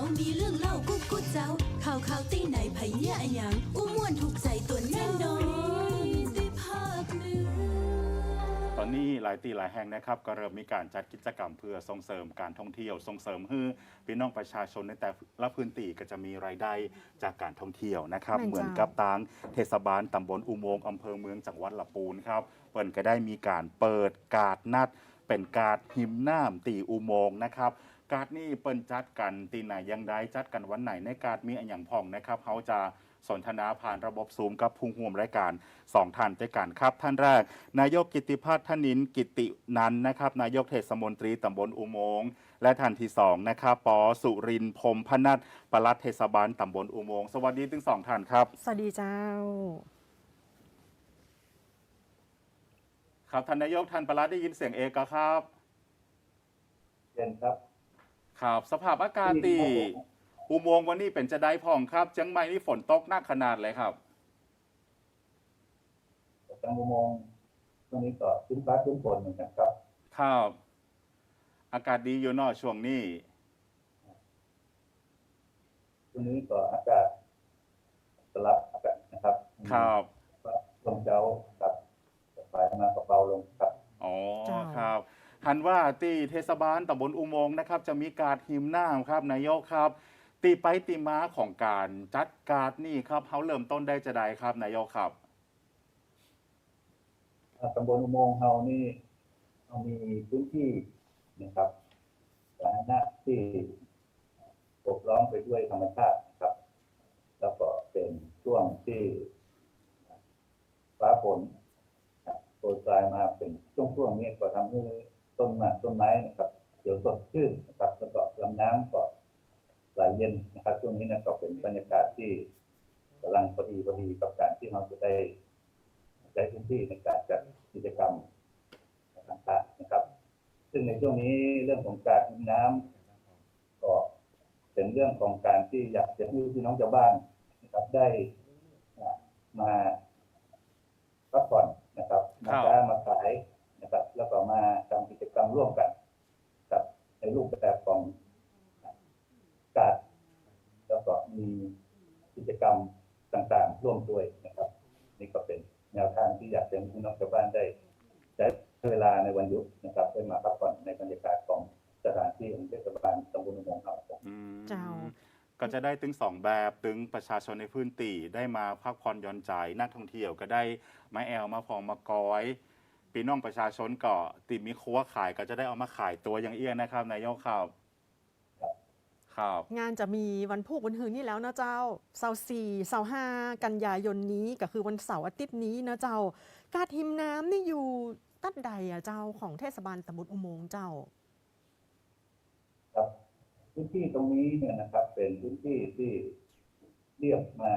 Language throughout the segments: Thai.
เขามีเรื่องเล่ากุ๊กกุ๊กเจ้า ข่าวข่าวตีไหนไผเนี่ยอะหยังอู้ม่วนถูกใจตัวแน่นอนได้ภาคเหนือตอนนี้หลายตีหลายแห่งนะครับก็เริ่มมีการจัดกิจกรรมเพื่อส่งเสริมการท่องเที่ยวส่งเสริมให้พี่น้องประชาชนในแต่ละพื้นที่ก็จะมีรายได้จากการท่องเที่ยวนะครับแม่นจ้าเหมือนกับทางเทศบาลตำบลอุโมงค์อำเภอเมืองจังหวัดลำปูนครับเปิ่นก็ได้มีการเปิดการดนัดเป็นการดหิมน้ำตีอุโมงค์นะครับ การดนี่เปิ้นจัดกันตีไหนยังได้จัดกันวันไหนในการดมีอันอย่างพองนะครับเขาจะสนทนาผ่านระบบซูมกับผู้ห่วมรายการสองท่านด้วยกันครับ ท่านแรก นายกกิติพัฒน์ธนินกิตินันท์นะครับ นายกเทศมนตรีตำบลอุโมงค์และท่านที่สองนะครับปอสุรินทร์พรหมพนัทปลัดเทศบาลตำบลอุโมงค์สวัสดีทั้งสองท่านครับ สวัสดีเจ้า ครับท่านนายกท่านปลัดได้ยินเสียงเอกครับเชิญครับ ครับ สภาพอากาศตีอุโมงค์วันนี้เป็นจะได้พองครับเชียงใหม่นี่ฝนตกหนักขนาดเลยครับจังอุโมงค์ตรงนี้ก็ขึ้นฟ้าขึ้นฝนเหมือนกันครับ ครับ อากาศดีอยู่เนอะช่วงนี้ตรงนี้ก็อากาศสลับอากาศนะครับ ครับลมเจ้าครับสายมากับเบาลงครับ อ๋อจ้าครับ หันว่าตีเทศบาลตำบลอุโมงค์นะครับจะมีการหิมน้ำครับนายกครับ ตีไปตีมาของการจัดการนี่ครับเขาเริ่มต้นได้จะได้ครับนายกครับตำบลอุโมงค์เฮานี่เรามีพื้นที่นะครับสาธารณะที่ปกล้อมไปด้วยธรรมชาตินะครับ แล้วก็เป็นช่วงที่ฟ้าฝนโปรยปลายมาเป็นช่วงช่วงๆนี้ก็ทำให้ ต้นไม้ต้นไม้นะครับเดี๋ยวสดชื่นนะครับแล้วก็ลำน้ำก็ไหลเย็นนะครับช่วงนี้นะก็เป็นบรรยากาศที่กำลังพอดีพอดีกับการที่เราจะได้ใช้พื้นที่ในการจัดกิจกรรมต่างๆนะครับ ซึ่งในช่วงนี้เรื่องของการทิ้งน้ำก็เป็นเรื่องของการที่อยากจะให้พี่น้องชาวบ้านนะครับได้อ่ามาพักผ่อนนะครับมาครับค้ามาขายนะครับ แล้วก็มาทำกิจกรรมร่วมกันกับในรูปแบบของการแล้วก็มีกิจกรรมต่างๆ ร่วมด้วยนะครับ นี่ก็เป็นแนวทางที่อยากจะให้พี่น้องชาวบ้านได้ใช้เวลาในวันหยุดนะครับได้มาพักผ่อนในบรรยากาศของสถานที่ของเทศบาลตำบลอุโมงค์เขาครับอืมเจ้าก็จะได้ถึงสองแบบถึงประชาชนในพื้นที่ได้มาพักผ่อนหย่อนใจนักท่องเที่ยวก็ได้มาแอลมาพองมากอย พี่น้องประชาชนก็ติมีครัวขายก็จะได้เอามาขายตัวอย่างเอี้ยนนะครับนายกครับครับงานจะมีวันพุธวันหืนนี่แล้วนะเจ้าเสาร์สี่เสาร์ห้ากันยายนนี้ก็คือวันเสาร์อาทิตย์นี้นะเจ้า การทิมน้ำนี่อยู่ตัดใดอะเจ้าของเทศบาลตำบลอุโมงค์เจ้า ครับพื้นที่ตรงนี้เนี่ยนะครับ เป็นพื้นที่ที่เรียบมา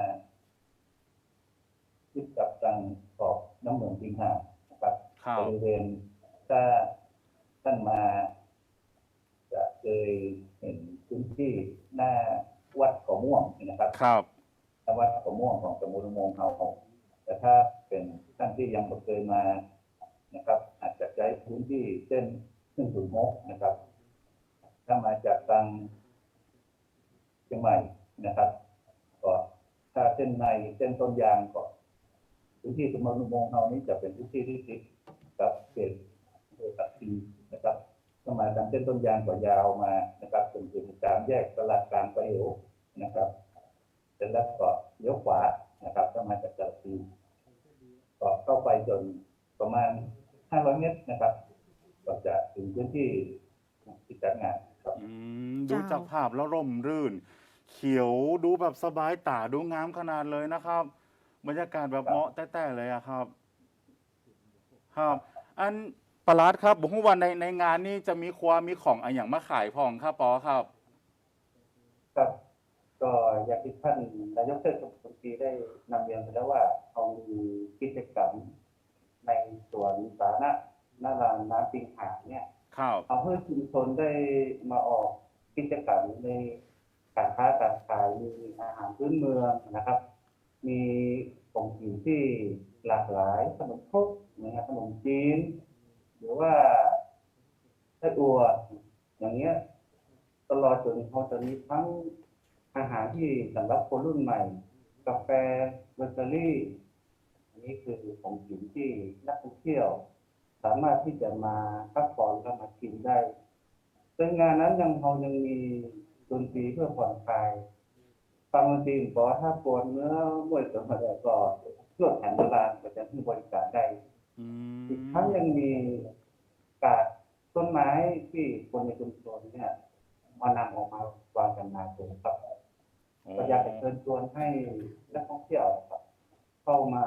ทิศกับทางขอบน้ำเหมืองปิงหานะครั บครับบริเวณถ้าท่านมาจะเคยเห็นพื้นที่หน้าวัดเกาะม่วงนะครับครับหน้าวัดเกาะม่วงของตำบลอุโมงค์เขาแต่ถ้าเป็นท่านที่ยังไม่เคยมานะครับ อาจจะใช้พื้นที่เส้นซึ่งถึงมกนะครับ ถ้ามาจากทางเชียงใหม่นะครับก็ถ้าเส้นในเส้นต้นยางก็พื้นที่ตำบลอุโมงค์เขานี้จะเป็นพื้นที่ที่ติด กับเขตโดยตัดทีนะครับถ้ามาทางเส้นต้นยางก็ยาวมานะครับจนถึงสามแยกตลาดกลางประเหวนะครับเสร็จแล้วก็เลี้ยวขวานะครับถ้ามาจากตลาดทีก็เข้าไปจนประมาณ500เมตรนะครับ ก็จะถึงพื้นที่ที่จัดงานครับดูจาจากภาพแล้วร่มรื่น เขียวดูแบบสบายตาดูงามขนาดเลยนะครับ บรรยากาศแบบเหมาะแต้ๆเลยอะครับ ครับอันประหลาดครับบุคคลวันในในงานนี้จะมีความมีของอะไรอย่างมาขายพองครับปอครับครับก็อย่างที่ท่านนายกเทศมนตรีได้นำเรียนไปแล้วว่าเขามีกิจกรรมในสวนสาธารณะหน้าลานน้ำปิงหางเนี่ยครับเอาเพื่อชุมชนได้มาออกกิจกรรมในการค้าการขายมีอาหารพื้นเมืองนะครับ มีของกินที่ หลากหลายขนมครกนะครับขนมจีน หรือว่าไส้อัวอย่างเงี้ยตลอดจนเขาจะมีทั้งอาหารที่สำหรับคนรุ่นใหม่ กาแฟเบเกอรี่ อันนี้คือของกินที่นักท่องเที่ยว สามารถที่จะมาพักผ่อนและมากินได้ซึ่งงานนั้นยังเรายังมีดนตรีเพื่อผ่อนคลายฟังดนตรีบอถ้าปวดเนื้อมื่อยตัวอะไรก็ เครื่องแผนโบราณก็จะให้บริการได้อือีกทั้งยังมีการต้นไม้ที่คนในชุมชนเนี่ยมานำออกมาวางจำหน่ายตรงครับโอ้ก็อยากจะเชิญชวนให้นักท่องเที่ยวนะครับเข้ามา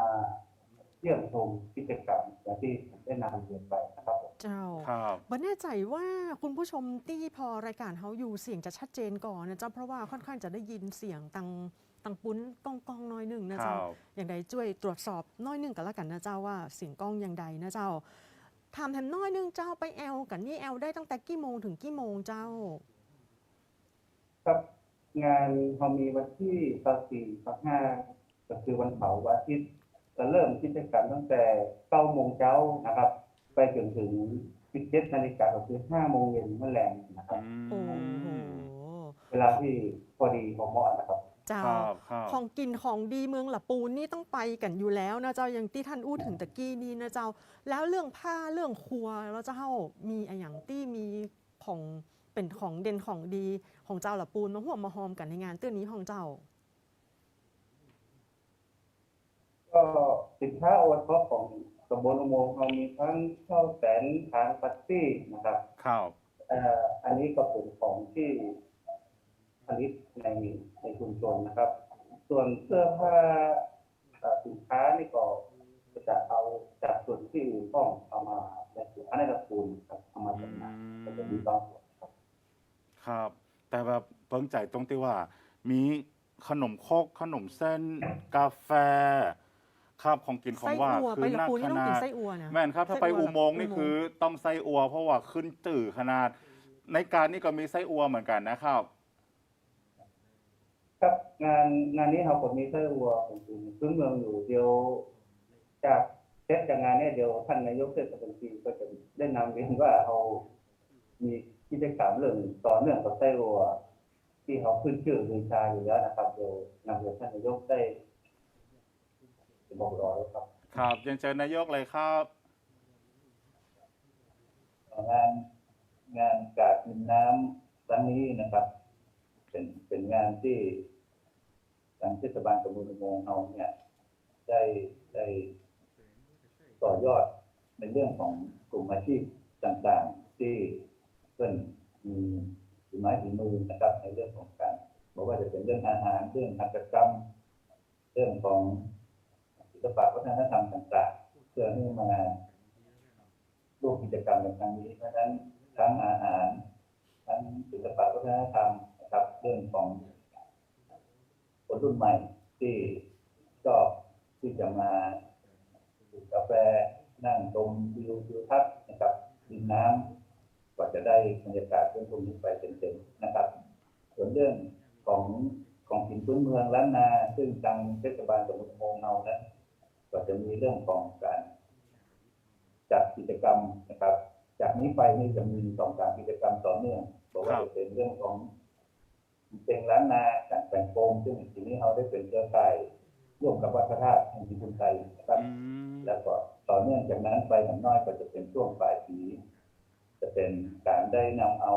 เยี่ยมชมกิจกรรมอย่างที่ผมได้นำเรียนไปนะครับผมเจ้าครับบ่แน่ใจว่าคุณผู้ชมที่พอรายการเขาอยู่เสียงจะชัดเจนก่อนนะเจ้าเพราะว่าค่อนข้างจะได้ยินเสียงตัง ตังปุ้นก้องก้องน้อยหนึ่งนะครัเจ้าบอย่างใดช่วยตรวจสอบน้อยหนึ่งกันละกันนะเจ้าว่าเสียงกล้องอย่างใดนะเจ้าถามแถมน้อยหนึงเจ้าไปแอลกันนี่แอลได้ตั้งแต่กี่โมงถึงกี่โมงเจ้า ครับงานเขามีวันที่สักสี่สักห้าก็คือวันเสาร์วันอาทิตย์จะเริ่มกิจกรรมตั้งแต่เก้าโมงเช้านะครับ ไปจนถึงสิบเจ็ดนาฬิกาก็คือห้าโมงเย็นเมื่อแรงนะครับโอ้โหเวลาที่พอดีพอเหมาะนะครับ เจ้า ครับครับของกินของดีเมืองละปูนนี่ต้องไปกันอยู่แล้วนะเจ้าอย่างที่ท่านอู้ถึงตะกี้นี้นะเจ้า แล้วเรื่องผ้าเรื่องครัวแล้วเจ้ามีอะไรอย่างที่มีของเป็นของเด่นของดีของเจ้าละปูนมาห่วมมาหอมกันในงานเตื้อนี้ของเจ้า ก็สินค้าโอท็อปของตำบลอุโมงค์เรามีทั้งข้าวแสนทางปัตตี้นะครับ ครับ เอ่ออันนี้ก็เป็นของที่ ผลิตในในชุมชนนะครับ ส่วนเสื้อผ้าเอ่อสินค้านี่ก็จะเอาจากส่วนที่อื่นต้องเอามาในสินค้าในตระกูลครับเอามาจำหน่ายก็จะมีบางส่วนครับ ครับ แต่แบบเพิ่งใจตรงที่ว่า มีขนมครกขนมเส้น กาแฟครับของกินของไส้ว่าอัวคืไปอละนักปูนขนี่ต้องนากินดไส้อัวนะแม่นครับถ้าไส้ไปอั่วอุโมงค์นี่อุโมงค์คือต้องไส้อัว เพราะว่าขึ้นตื่อขนาด ในการนี่ก็มีไส้อัวเหมือนกันนะครับ ครับงานงานนี้เราก็มีไส้อัวของกลุ่มพื้นเมืองอยู่เดียวจากเสร็จจากงานเนี้เดียวท่านนายกเทศมนตรีก็จะได้นำเรียนว่าเรามีกิจกรรมเรื่องต่อเนื่องกับไส้อัวที่เขาขึ้นชื่อลือชาอยู่แล้วนะครับเดี๋ยวนำเรียนท่านนายกได้บอกรอแล้วครับ ครับยังเจอนายกเลยครับงานงานกาดมินน้ำครั้งนี้นะครับ เป็นเป็นงานที่ ทางเทศบาลตำบลอุโมงค์เราเนี่ยได้ได้ต่อยอดในเรื่องของกลุ่มอาชีพต่างๆ ที่เพื่อนมีฝีไม้ฝีมือนะครับ ในเรื่องของการบอกว่าจะเป็นเรื่องอาหารเรื่องหัตถกรรม เรื่องของศิลปะวัฒนธรรมต่างๆ เพื่อให้มาร่วมกิจกรรมในครั้งนี้เพราะฉะนั้นทั้งอาหาร ทั้งศิลปะวัฒนธรรมนะครับ เรื่องของ คนรุ่นใหม่ที่ชอบที่จะมาดื่มกาแฟนั่งชมวิวทิวทัศน์นะครับดินน้ำกว่าจะได้บรรยากาศเรื่องพวกนี้ไปเต็มๆนะครับ ส่วนเรื่องของของกินพื้นเมืองล้านนา ซึ่งทางเทศบาลตำบลโมงเนานั้นก็จะมีเรื่องของการจัดกิจกรรมนะครับ จากนี้ไปนี่จะมีสองสามกิจกรรมต่อเนื่องบอกว่าครับจะเป็นเรื่องของ เพลงล้านนาการแต่งโฟมซึ่งทีนี้เราได้เป็นเครือข่ายร่วมกับวัดพระธาตุแห่งดินไทยนะครับอืมแล้วก็ต่อเนื่องจากนั้นไปอย่างน้อยก็จะเป็นช่วงปลายปีจะเป็นการได้นำเอา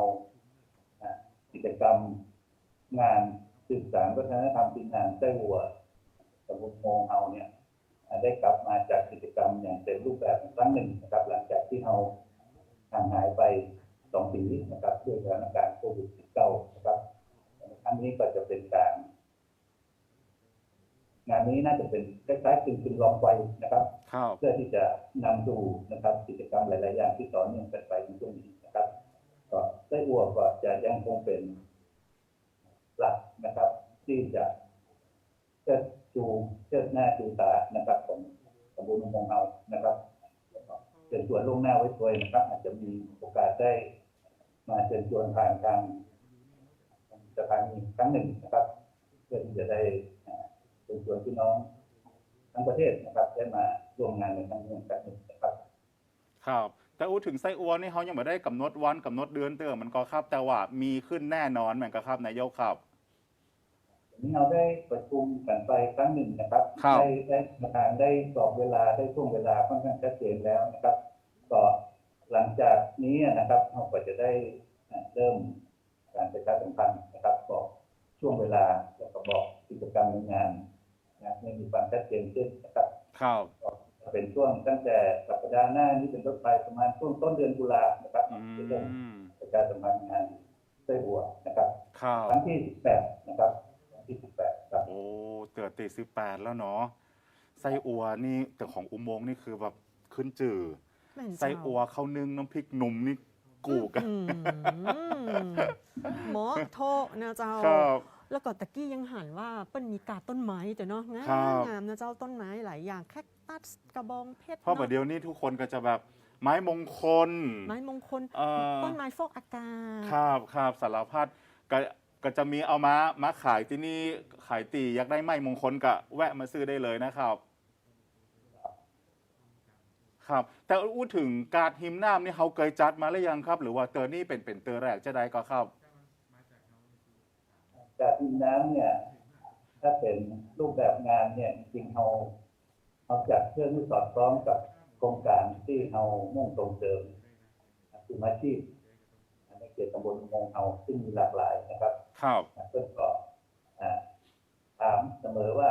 อะกิจกรรมงานสืบสานวัฒนธรรมปีนานไส้วัวตำบลโมงเอาเนี่ยอะได้กลับมาจากกิจกรรมอย่างเต็มรูปแบบอีกครั้งหนึ่งนะครับ หลังจากที่เราห่างหายไปสองปีนะครับด้วยสถานการณ์โควิด -19 นะครับครั้งนี้ก็จะเป็นการงานนี้น่าจะเป็นคล้ายๆกึ่งๆลองไฟนะครับครับ เพื่อที่จะนำสู่นะครับ กิจกรรมหลาย ๆ อย่างที่ต่อเนื่องกันไปในช่วงนี้นะครับ ก็ไส้อัวก็จะยังคงเป็นหลักนะครับ ที่จะเชิดชูเชิดหน้าชูตานะครับของตำบลอุโมงค์เรานะครับแล้วก็เชิญชวนล่วงหน้าไว้ด้วยนะครับ อาจจะมีโอกาสได้มาเชิญชวนผ่านทาง สถานีครั้งหนึ่งนะครับ เพื่อที่จะได้อ่าเชิญชวนพี่น้องทั้งประเทศนะครับ ได้มาร่วมงานในครั้งนี้กันหนึ่งนะครับ ครับ แต่อู้ถึงไส้อัวนี่เขายังไม่ได้กำหนดวันกำหนดเดือนเตือมันก็ครับ แต่ว่ามีขึ้นแน่นอนเหมือนกันครับนายกครับวันนี้เราได้ประชุมกันไปครั้งหนึ่งนะครับครับได้ได้ประธานได้สอบเวลาได้ช่วงเวลาค่อนข้างชัดเจนแล้วนะครับ ก็หลังจากนี้นะครับเราก็จะได้อ่าเริ่ม การประชาสัมพันธ์นะครับบอกช่วงเวลาแล้วก็บอกกิจกรรมในงานนะให้มีความชัดเจนขึ้นนะครับครับก็เป็นช่วงตั้งแต่สัปดาห์หน้านี้เป็นต้นไปประมาณช่วงต้นเดือนตุลานะครับอืจะเริ่มมประชาสัมพันธ์งานไส้หัวนะครับครับครั้งที่18นะครับครั้งที่18ครับโอ้เตือตีสิบแปดแล้วเนาะไส้อัวนี่แต่ของอุโมงค์นี่คือแบบขึ้นจือแม่นเจ้าไส้อัวข้าวนึ่งน้ำพริกหนุ่มนี่ กูกันอืมหมอโทษนะเจ้า ครับ แล้วก็ตะกี้ยังหันว่าเปิ้นมีกาดต้นไม้แต่เนาะงาครัมบ งามนะเจ้าต้นไม้หลายอย่างแคคตัสกระบองเพชรเพราะเนาะประเดี๋ยวนี้ทุกคนก็จะแบบไม้มงคล ไม้มงคลเอ่อ ต้นไม้ฟอกอากาศ ครับครับสารพัดก็ก็จะมีเอามามาขายที่นี่ขายตีอยากได้ไม้มงคลก็แวะมาซื้อได้เลยนะครับ ครับ แต่อู้ถึงการหิมน้ำนี่เขาเคยจัดมาหรือยังครับ หรือว่าเตอร์นี่เป็นเป็นเตอร์แรกจะได้ก็ครับ จากดินน้ำเนี่ย ถ้าเป็นรูปแบบงานเนี่ยจริงเราเราจัดเพื่องที่สอดคล้องกับโครงการที่เรามุ่งส่งเสริมคืออาชีพในเขตตำบลมงเราซึ่งมีหลากหลายนะครับครับเพื่อนก็อ่าถามเสมอว่า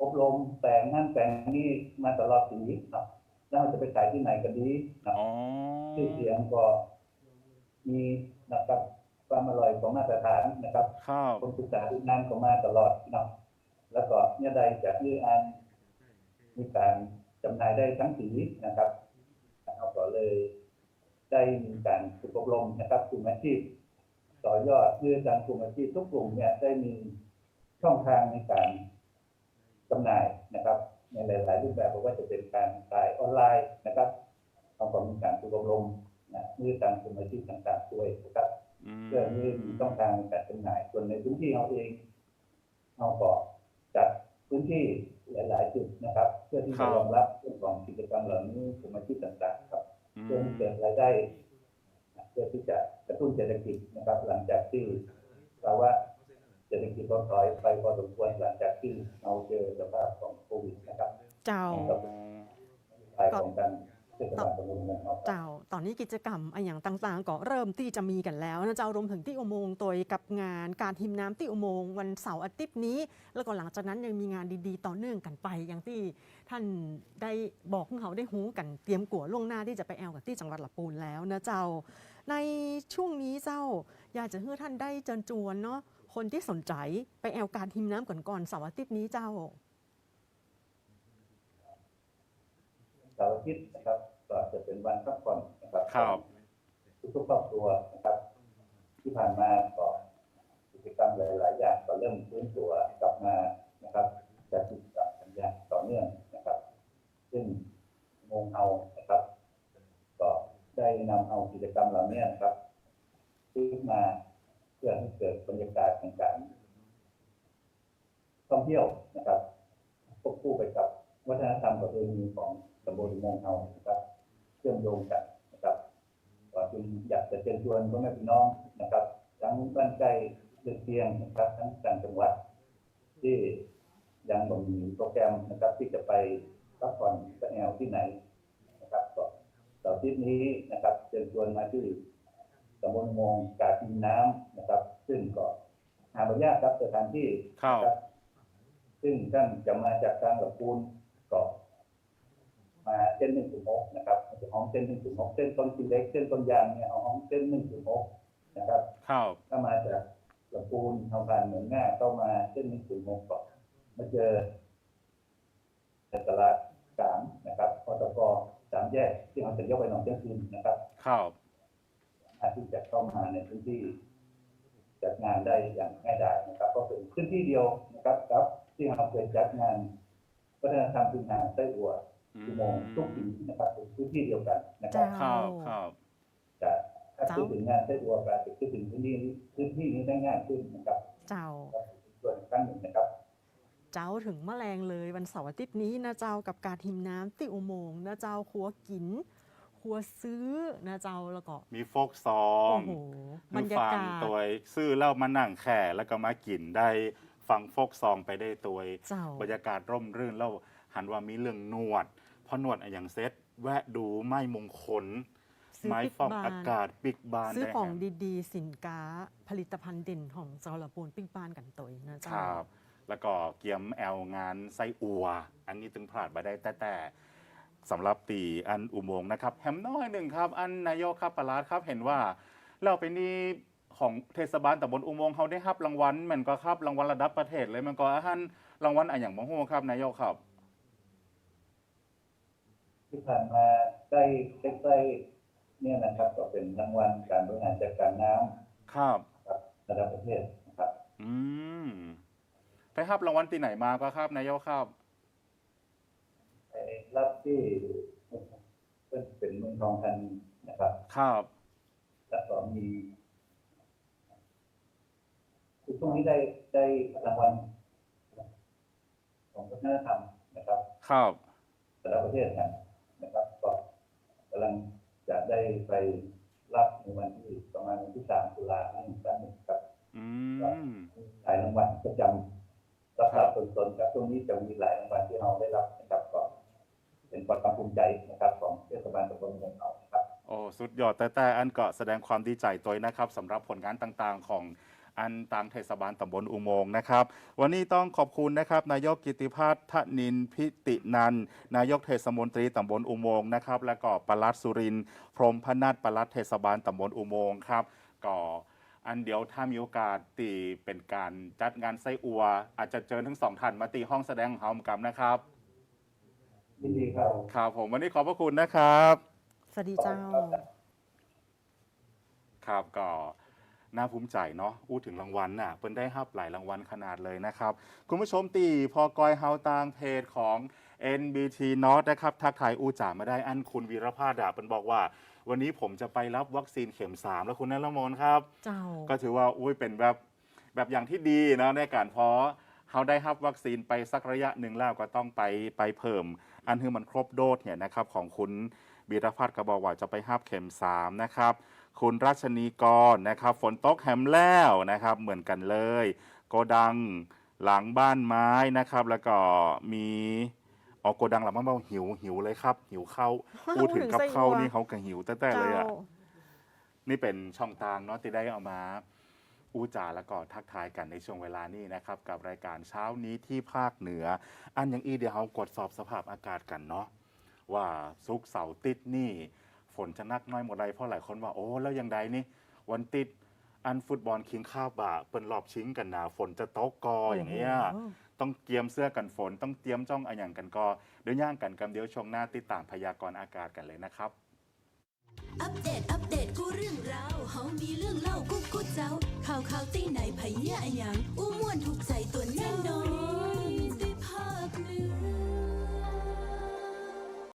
อบรมแต่งนั่นแต่งนี่มาตลอดชีวิตเนาะ แล้วเราจะไปขายที่ไหนกันดีเนาะอ๋อชื่อเสียงก็มีนะครับความอร่อยของมาตรฐานนะครับครับคนศึกษาที่นั่นก็มาตลอดเนาะแล้วก็เนี่ยใดจากที่อันมีการจำหน่ายได้ทั้งสีนะครับเราก็เลยได้มีการฝึกอบรมนะครับกลุ่มอาชีพ ต่อยอดเพื่อการกลุ่มอาชีพทุกกลุ่มเนี่ยได้มีช่องทางในการจำหน่ายนะครับ ในหลาย ๆ รูปแบบไม่ว่าจะเป็นการขายออนไลน์นะครับเราก็มีการฝึกอบรมนะเพื่อการกลุ่มอาชีพต่าง ๆ ด้วยนะครับอืมเพื่อที่มีช่องทางในการจำหน่ายส่วนในพื้นที่เราเองเราก็จัดพื้นที่หลาย ๆ จุดนะครับ เพื่อที่จะรองรับเรื่องของกิจกรรมเหล่านี้กลุ่มอาชีพต่าง ๆ ครับอืเพื่อมให้เกิดรายได้นะเพื่อที่จะกระตุ้นเศรษฐกิจนะครับ หลังจากที่ภาวะ เศรษฐกิจถดถอยไปพอสมควรหลังจากที่เราเจอสภาพของโควิดนะครับเจ้าอ๋อภายของการเทศบาลตำบลเมืองเราครับเจ้า ตอนนี้กิจกรรมอนอย่างต่างๆ ก็เริ่มที่จะมีกันแล้วนะเจ้ารวมถึงที่อุโมงค์ตัวกับงานการทิมน้ำที่อุโมงค์วันเสาร์อาทิตย์นี้ แล้วก็หลังจากนั้นยังมีงานดีๆ ต่อเนื่องกันไป อย่างที่ท่านได้บอกให้เขาได้หูกันเตรียมกัวล่วงหน้าที่จะไปแอลกับที่จังหวัดลำปูนแล้วนะเจ้า ในช่วงนี้เจ้า อยากจะให้ท่านได้เชิญชวนเนาะ คนที่สนใจไปแอลการทิมน้ำก่อนก่อนๆเสาร์อาทิตย์นี้เจ้าเสาร์อาทิตย์นะครับก็จะเป็นวันพักผ่อนนะครับครับทุกๆครอบครัวนะครับ ที่ผ่านมาก็กิจกรรมหลาย ๆ อย่างก็เริ่มฟื้นตัวกลับมานะครับจากกิจกรรมกันอย่างต่อเนื่องนะครับ ซึ่งงงเอานะครับ ก็ได้นำเอากิจกรรมเหล่านี้นะครับขึ้นมาเพื่อให้เกิดบรรยากาศแห่งการท่องเที่ยวนะครับควบคู่ไปกับวัฒนธรรมประเพณีของตำบลมงเอานะครับเชื่อมโยงกันนะครับก็จึงอยากจะเชิญชวนพ่อแม่พี่น้องนะครับ ทั้งบ้านใกล้เรือนเคียงนะครับ ทั้งต่างจังหวัด ที่ยังบ่มีโปรแกรมนะครับ ที่จะไปพักผ่อนกับแนวที่ไหนนะครับก็เสาร์อทิตย์นี้นะครับเชิญชวนมาที่ ตำบลมงกาดดินน้ำนะครับ ซึ่งก็หาบรรยากครับสถานที่ครับนะครับซึ่งท่านจะมาจากทางลำพูนก็มาเส้นหนึ่งถึงหกนะครับจะห้องเส้นหนึ่งถึงหกเส้นต้นกิเล็กเส้นต้นยางเนี่ยเอาห้องเส้นหนึ่งถึงหกนะครับ ครับ ถ้ามาจากลำพูนทางผ่านเหมืองหน้าเข้ามาเส้นหนึ่งถึงหกก็มาเจอในตลาดสามนะครับพตกสามแยกที่เราจะยกไปหนองเจ้าคืนนะครับ ครับอา ที่จะเข้ามาในพื้นที่จัดงานได้อย่างง่ายดายนะครับ ก็เป็นพื้นที่เดียวนะครับครับ ที่เราเคยจัดงานวัฒนธรรมพื้นฐานไส้อั่วอือุโมงค์ทุกปีนะครับเป็นพื้นที่เดียวกันนะครับจ้าครับครับจะถ้าพูดถึงงานไส้อั่วก็จะพูดถึงพื้นที่นี้พื้นที่นี้ได้ง่ายขึ้นนะครับ เจ้าส่วนอีกครั้งหนึ่งนะครับ เจ้าถึงแมลงเลยวันเสาร์อาทิตย์นี้นะเจ้ากับการทิมน้ำที่อุโมงค์นะเจ้าครัวกิน ครัวซื้อนะเจ้าแล้วก็ มีโฟกซอโอ้งโหบรคือรยาฟังกาศ ตัวซื้อแล้วมานั่งแข่แล้วก็มากินได้ฟังโฟกซองไปได้ตัวเจ้า บรรยากาศร่มรื่นแล้วหันว่ามีเรื่องนวดพอนวดอะอย่างเซ็ตแวะดูไม้มงคล ซื้อไม้ปิ๊กฟอกบานอากาศปิกบานซื้อได้ของแฮมดีๆ สินค้าผลิตภัณฑ์เด่นของเจ้าละปูนปิ้งบ้านกันตัวนะคเจ้า รับ แล้วก็เกียมแอลงานไส้อัว อันนี้ถึงพลาดไปได้แต่แต่ สำหรับตีอันอุโมงค์นะครับแฮมน้อยหนึ่งครับ อันนายกครับปลาดครับเห็นว่าเราไปนี่ของเทศบาลตำบลอุโมงค์เขาได้รับรางวัลเหมือนก็ครับรางวัลระดับประเทศเลยมันก็อันรางวัลอะอย่างมโหครับนายกครับ ที่ผ่านมาได้ใกล้ๆเนี่ยนะครับก็เป็นรางวัลการบริหารจัดการน้ำครับครับระดับประเทศนะครับ อืมไปรับรางวัลตีไหนมาก็ครับนายกครับ ไปรับที่เป็นเป็นเมืองทองธานีนะครับครับแล้วก็มีคือช่วงนี้ได้ได้รางวัลของวัฒนธรรมนะครับครับแต่ละประเทศกันนะครับก็กำลังจะได้ไปรับในวันที่ประมาณวันที่สามตุลาคมนี้ครับครับอืมหลายรางวัลประจำรับรับตนๆครับช่วงนี้จะมีหลายรางวัลที่เราได้รับนะครับก็ เป็นความภูมิใจนะครับของเทศบาลตำบลเมืองเขาครับโอ้สุดยอดแต่แต่อันก็แสดงความดีใจตัวนะครับสำหรับผลงานต่างๆของอันต่างเทศบาลตำบลอุโมงค์นะครับ วันนี้ต้องขอบคุณนะครับนายกกิติพัฒน์ทนินพิตินันนายกเทศมนตรีตำบลอุโมงค์นะครับ และก็ปลัดสุรินพรมพนัทปลัดเทศบาลตำบลอุโมงค์ครับก็อันเดียวถ้ามีโอกาสตีเป็นการจัดงานไส้อัว อาจจะเจอทั้งสองท่านมาตีห้องแสดงเฮากันนะครับ ยินดีครับครับผมวันนี้ขอบพระคุณนะครับ สวัสดีเจ้า ครับก็น่าภูมิใจเนาะอู้ถึงรางวัลน่ะเปิ้นได้รับหลายรางวัลขนาดเลยนะครับ คุณผู้ชมตีพอกอยเฮาตางเพจของ NBT North นะครับทักทายอู้จ่ามาได้อันคุณวีรพาดาเปิ้นบอกว่า วันนี้ผมจะไปรับวัคซีนเข็ม 3 แล้วคุณนรมนครับ เจ้า ก็ถือว่าอุ้ยเป็นแบบแบบอย่างที่ดีนะในการเพราะเขาได้รับวัคซีนไปสักระยะหนึ่งแล้วก็ต้องไปไปเพิ่ม อันคือมันครบโดสเนี่ยนะครับของคุณบีรพัฒน์ก็บอกว่าจะไปรับเข็ม3นะครับคุณรัชนีกรนะครับฝนตกแฮมแล้วนะครับเหมือนกันเลยโกดังหลังบ้านไม้นะครับ แล้วก็มีอ๋อโกดังหลังบ้านเบาหิวหิวเลยครับ หิวข้าวพูดถึงกับข้าวนี่เขาก็หิวแต่แต่เลยอะนี่เป็นช่องทางเนาะที่ได้เอามา อู้จาแล้วก็ทักทายกันในช่วงเวลานี้นะครับ กับรายการเช้านี้ที่ภาคเหนือ อันอย่างอีเดียวเรากดสอบสภาพอากาศกันเนาะว่าซุกร์เสาร์ติดนี่ ฝนจะนักน้อยหมดไรเพราะหลายคนว่าโอ้แล้วยังใดนี่ วันติดอันฟุตบอลคิงข้าวบะเปินรอบชิงกันหนาฝนจะตกกออย่างเงี้ยโอ้โหต้องเตรียมเสื้อกันฝน ต้องเตรียมจ้องอะอย่างกันกอเดี๋ยวย่างกันกำเดียวช่วงหน้าติดตามพยากรณ์อากาศกันเลยนะครับ อัปเดต อัปเดต กูเรื่องราวเฮามีเรื่องเล่ากูกูเจ้า ข่าวข่าวตีไหนพะเยะอยังอู้ม่วนถูกใจตัวแน่นอน